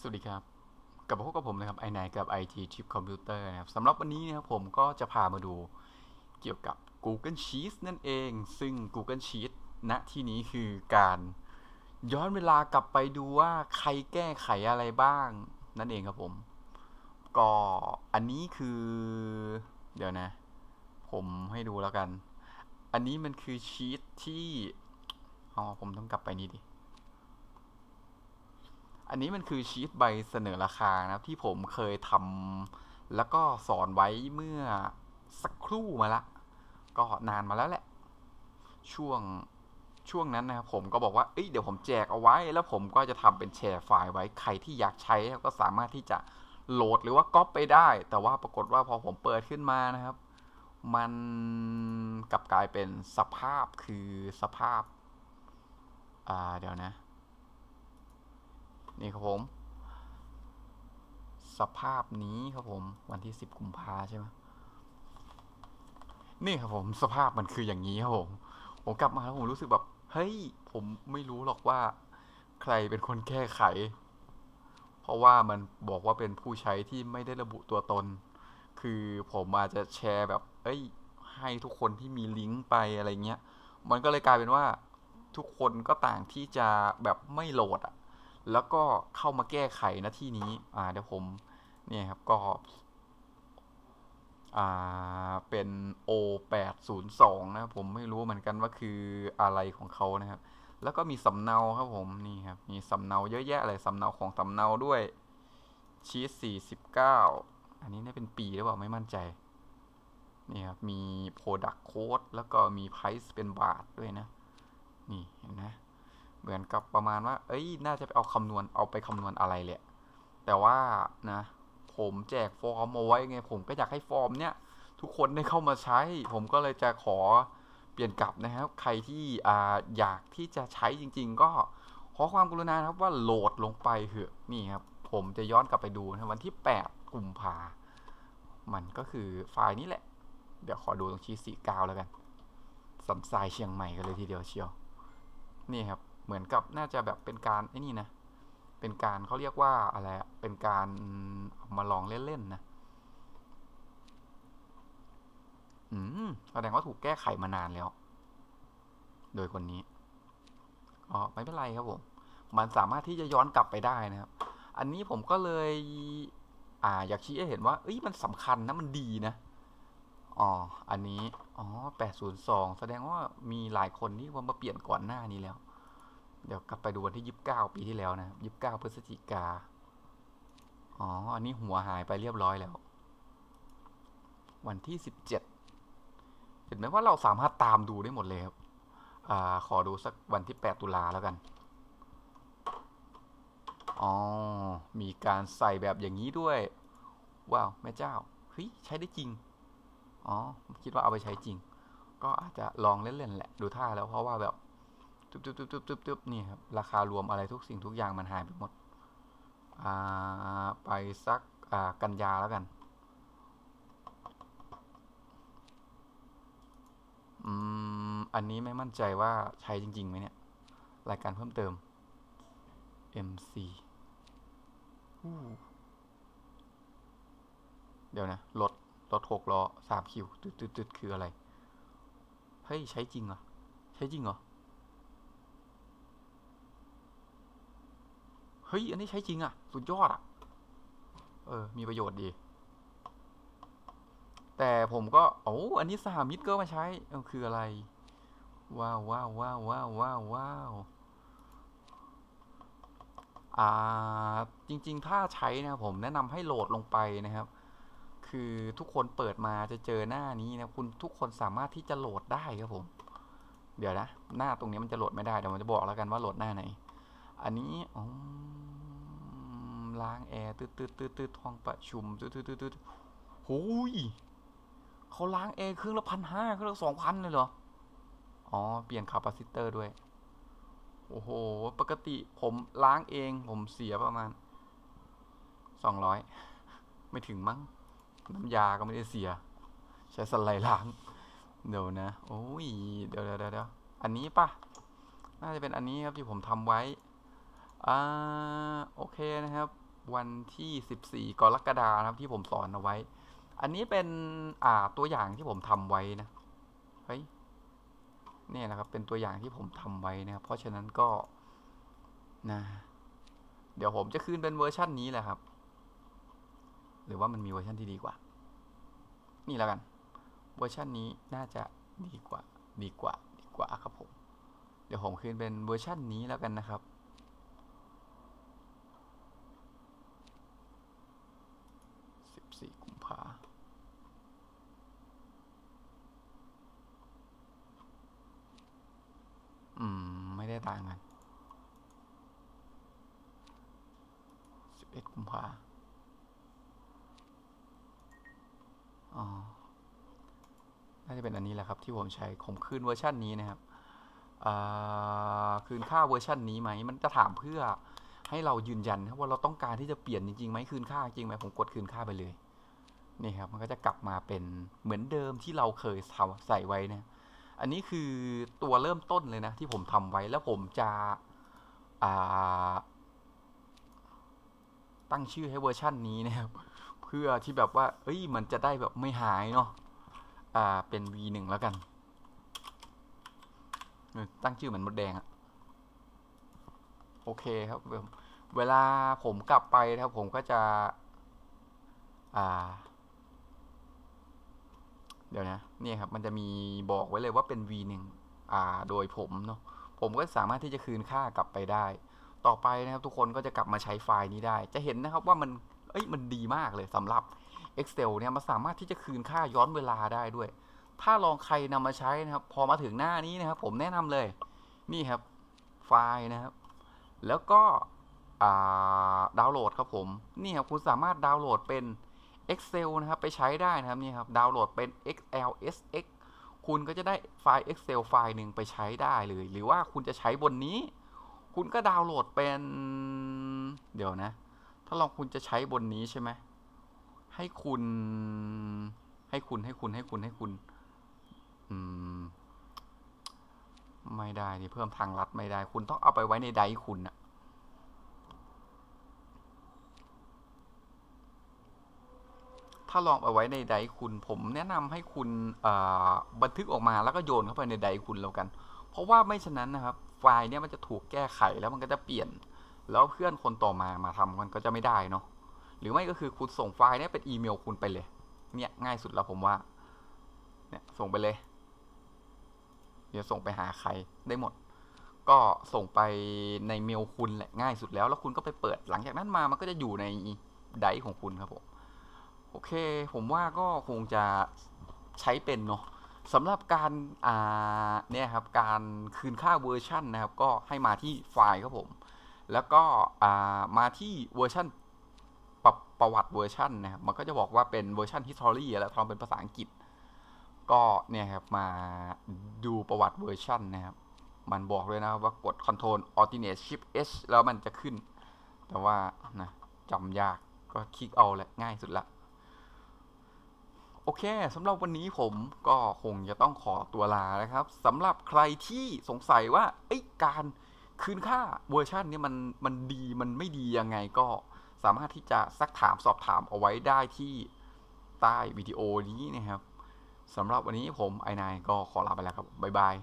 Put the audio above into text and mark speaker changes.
Speaker 1: สวัสดีครับกลับมาพบกับผมนะครับไอไนกับ IT Chip Computer นะครับสำหรับวันนี้นะครับผมก็จะพามาดูเกี่ยวกับ Google Sheets นั่นเอง ซึ่ง Google Sheets ณที่นี้คือการย้อนเวลากลับไปดูว่าใครแก้ไขอะไรบ้าง นั่นเองครับผม ก็อันนี้คือ เดี๋ยวนะ ผมให้ดูแล้วกัน อันนี้มันคือชีตที่อ๋อผมต้องกลับไปนี่ดิ อันนี้มันคือชีตใบเสนอราคานะครับ ที่ผมเคยทำแล้วก็สอนไว้เมื่อสักครู่มาละ ก็นานมาแล้วแหละ ช่วงช่วงนั้นนะครับผมก็บอกว่าเอ้ยเดี๋ยวผมแจกเอาไว้ แล้วผมก็จะทำเป็นแชร์ไฟล์ไว้ใครที่อยากใช้ก็สามารถที่จะโหลดหรือว่าก๊อปไปได้ แต่ว่าปรากฏว่าพอผมเปิดขึ้นมานะครับ มันกลับกลายเป็นสภาพคือสภาพ อ่าเดี๋ยวนะ นี่ครับผม สภาพนี้ครับผม วันที่สิบกุมภาใช่ไหมนี่ครับผมสภาพมันคืออย่างนี้ครับผมผมกลับมาแล้วผมรู้สึกแบบ เฮ้ย ผมไม่รู้หรอกว่า ใครเป็นคนแก้ไข เพราะว่ามันบอกว่าเป็นผู้ใช้ที่ไม่ได้ระบุตัวตน คือผมอาจจะแชร์แบบ เอ้ย ให้ทุกคนที่มีลิงก์ไปอะไรเงี้ย มันก็เลยกลายเป็นว่าทุกคนก็ต่างที่จะแบบไม่โหลดอะ แล้วก็เข้ามาแก้ไขน้าที่นี้อ่าเดี๋ยวผมเนี่ยครับก็อ่าเป็น O 8 0 2 นะครับผมไม่รู้เหมือนกันว่าคืออะไรของเขานะครับ แล้วก็มีสำเนาครับผมนี่ครับมีสำเนาเยอะแยะเลยสำเนาของสำเนาด้วยชีส49 อันนี้เนี่ยเป็นปีหรือเปล่าไม่มั่นใจนี่ครับมี product code แล้วก็มี price เป็นบาทด้วยนะ นี่เห็นไหม เหมือนกับประมาณว่า เอ้ย น่าจะไปเอาคำนวณ เอาไปคำนวณอะไรแหละ แต่ว่านะ ผมแจกฟอร์มเอาไว้ไง ผมก็อยากให้ฟอร์มเนี้ยทุกคนได้เข้ามาใช้ ผมก็เลยจะขอเปลี่ยนกลับนะครับ ใครที่อ่าอยากที่จะใช้จริง ๆ ก็ขอความกรุณานครับว่าโหลดลงไปเถอะ นี่ครับ ผมจะย้อนกลับไปดูนะวันที่ 8กุมภา มันก็คือไฟล์นี้แหละ เดี๋ยวขอดูตรงชีสี่เก้าแล้วกันสันทรายเชียงใหม่กันเลยทีเดียวเชียว นี่ครับ เหมือนกับน่าจะแบบเป็นการไอ้นี่นะ เป็นการเขาเรียกว่าอะไร เป็นการเอามาลองเล่นๆนะ อืมแสดงว่าถูกแก้ไขมานานแล้ว โดยคนนี้ อ๋อ ไม่เป็นไรครับผม มันสามารถที่จะย้อนกลับไปได้นะครับ อันนี้ผมก็เลย อ่า อยากชี้ให้เห็นว่า เอ้ย มันสำคัญนะ มันดีนะ อ๋อ อันนี้ อ๋อ 802 แสดงว่ามีหลายคนที่ว่ามาเปลี่ยนก่อนหน้านี้แล้ว เดี๋ยวกลับไปดูวันที่29ปีที่แล้วนะ29พฤศจิกา อ๋อ อันนี้หัวหายไปเรียบร้อยแล้ว วันที่17เห็นไหมว่าเราสามารถตามดูได้หมดเลยครับอขอดูสักวันที่8ตุลาแล้วกัน อ๋อ มีการใส่แบบอย่างนี้ด้วย ว้าว แม่เจ้า เฮ้ย ใช้ได้จริง อ๋อ คิดว่าเอาไปใช้จริง ก็อาจจะลองเล่นๆแหละ ดูท่าแล้วเพราะว่าแบบ ตึ๊บตึ๊บตึ๊บตึ๊บตึ๊บตึ๊บนี่ครับ ราคารวมอะไรทุกสิ่งทุกอย่างมันหายไปหมด อ่า ไปสัก อ่า กันยาแล้วกัน อืม อันนี้ไม่มั่นใจว่าใช้จริงๆไหมเนี่ย รายการเพิ่มเติม MC เดี๋ยวนะ รถ รถหกล้อสามคิว ตึ๊ดตึ๊ดตึ๊ดคืออะไร เฮ้ย ใช้จริงเหรอ ใช้จริงเหรอ เฮ้ย อันนี้ใช้จริงอะสุดยอดอะเออ มีประโยชน์ดี แต่ผมก็ โอ้อันนี้สหมิตรก็มาใช้คืออะไร ว้าวว้าวว้าวว้าวว้าวว้าวอ่า จริง ๆ ถ้าใช้นะผมแนะนำให้โหลดลงไปนะครับ คือทุกคนเปิดมาจะเจอหน้านี้นะ คุณทุกคนสามารถที่จะโหลดได้ครับผม เดี๋ยวนะ หน้าตรงนี้มันจะโหลดไม่ได้ เดี๋ยวมันจะบอกแล้วกันว่าโหลดหน้าไหน อันนี้อ๋อล้างแอร์ตืดตืดตืดตืดห้องประชุมตืดตืดตืดตืดหูยเขาล้างแอร์เครื่องละพันห้าเครื่องละสองพันเลยเหรอ อ๋อ เปลี่ยนคาปาซิเตอร์ด้วย โอ้โห ปกติผมล้างเองผมเสียประมาณสองร้อยไม่ถึงมั้ง น้ำยาก็ไม่ได้เสีย ใช้สไลด์ล้าง เดี๋ยวนะ โอ้ย เดี๋ยวเดี๋ยวเดี๋ยวอันนี้ปะน่าจะเป็นอันนี้ครับที่ผมทำไว้ อ่าโอเคนะครับ วันที่ 14 กรกฎาคมนะครับที่ผมสอนเอาไว้ อันนี้เป็นอ่าตัวอย่างที่ผมทำไว้นะเฮ้ยเนี่ยนะครับ เป็นตัวอย่างที่ผมทำไว้นะครับ เพราะฉะนั้นก็นะเดี๋ยวผมจะคืนเป็นเวอร์ชันนี้แหละครับ หรือว่ามันมีเวอร์ชันที่ดีกว่า นี่แล้วกัน เวอร์ชันนี้น่าจะดีกว่า ดีกว่า ดีกว่าครับผม เดี๋ยวผมคืนเป็นเวอร์ชันนี้แล้วกันนะครับ สิบสี่กุมภาอืม ไม่ได้ ต่างกันสิบเอ็ดกุมภาอ๋อ น่าจะเป็นอันนี้แหละครับที่ผมใช้ผมคืนเวอร์ชันนี้นะครับคืนค่าเวอร์ชันนี้ไหม มันจะถามเพื่อให้เรายืนยันว่าเราต้องการที่จะเปลี่ยนจริงๆไหมคืนค่าจริงไหมผมกดคืนค่าไปเลยนี่ครับมันก็จะกลับมาเป็นเหมือนเดิมที่เราเคยใส่ไว้นะ อันนี้คือตัวเริ่มต้นเลยนะ ที่ผมทำไว้แล้วผมจะตั้งชื่อให้เวอร์ชันนี้นะครับ เพื่อที่แบบว่า เอ้ย มันจะได้แบบไม่หายเนาะอ่า เป็น V1 แล้วกัน ตั้งชื่อเหมือนมดแดงอะโอเคครับ เวลาผมกลับไปนะครับผมก็จะ อ่า เดี๋ยวนะเนี่ยครับมันจะมีบอกไว้เลยว่าเป็น V1 อ่าโดยผมเนาะผมก็สามารถที่จะคืนค่ากลับไปได้ ต่อไปนะครับทุกคนก็จะกลับมาใช้ไฟล์นี้ได้ จะเห็นนะครับว่ามันเอ้ยมันดีมากเลยสำหรับ Excel เนี่ยมันสามารถที่จะคืนค่าย้อนเวลาได้ด้วย ถ้าลองใครนำมาใช้นะครับ พอมาถึงหน้านี้นะครับ ผมแนะนำเลยนี่ครับไฟล์นะครับ แล้วก็ดาวน์โหลดครับผม นี่ครับคุณสามารถดาวน์โหลดเป็น Excel นะครับ ไปใช้ได้นะครับนี่ครับดาวน์โหลดเป็น XLSX คุณก็จะได้ไฟล์ Excel ไฟล์หนึ่งไปใช้ได้เลย หรือว่าคุณจะใช้บนนี้ คุณก็ดาวน์โหลดเป็น เดี๋ยวนะ ถ้าลองคุณจะใช้บนนี้ใช่ไหมให้คุณ ให้คุณให้คุณให้คุณให้คุณ อืม ไม่ได้นี่เพิ่มทางลัดไม่ได้ คุณต้องเอาไปไว้ในไดร์คุณอะ ถ้าลองเอาไว้ในไดร์คุณ ผมแนะนำให้คุณบันทึกออกมาแล้วก็โยนเข้าไปในไดร์คุณแล้วกัน เพราะว่าไม่ฉะนั้นนะครับ ไฟล์เนี้ยมันจะถูกแก้ไขแล้วมันก็จะเปลี่ยน แล้วเพื่อนคนต่อมามาทำมันก็จะไม่ได้เนาะหรือไม่ก็คือคุณส่งไฟล์เนี้ยเป็นอีเมลคุณไปเลย เนี่ยง่ายสุดแล้วผมว่าเนี่ยส่งไปเลย เดี๋ยวส่งไปหาใครได้หมด ก็ส่งไปในเมลคุณแหละง่ายสุดแล้ว แล้วคุณก็ไปเปิดหลังจากนั้นมามันก็จะอยู่ในไดร์ของคุณครับผม โอเค ผมว่าก็คงจะใช้เป็นเนาะสำหรับการอ่าเนี่ยครับการคืนค่าเวอร์ชันนะครับ ก็ให้มาที่ไฟล์ครับผม แล้วก็อ่ามาที่เวอร์ชันประประวัติเวอร์ชันนะครับ มันก็จะบอกว่าเป็นเวอร์ชัน history แล้วทำเป็นภาษาอังกฤษ ก็เนี่ยครับมาดูประวัติเวอร์ชันนะครับ มันบอกเลยนะว่ากด Control Alternate Shift H แล้วมันจะขึ้น แต่ว่านะจำยากก็คลิกเอาแหละง่ายสุดละ โอเคสำหรับวันนี้ผมก็คงจะต้องขอตัวลานะครับสำหรับใครที่สงสัยว่าไอ้การคืนค่าเวอร์ชันนี้มันมันดีมันไม่ดียังไงก็สามารถที่จะซักถามสอบถามเอาไว้ได้ที่ใต้วิดีโอนี้นะครับสำหรับวันนี้ผมไอนายก็ขอลาไปแล้วครับ บ๊ายบาย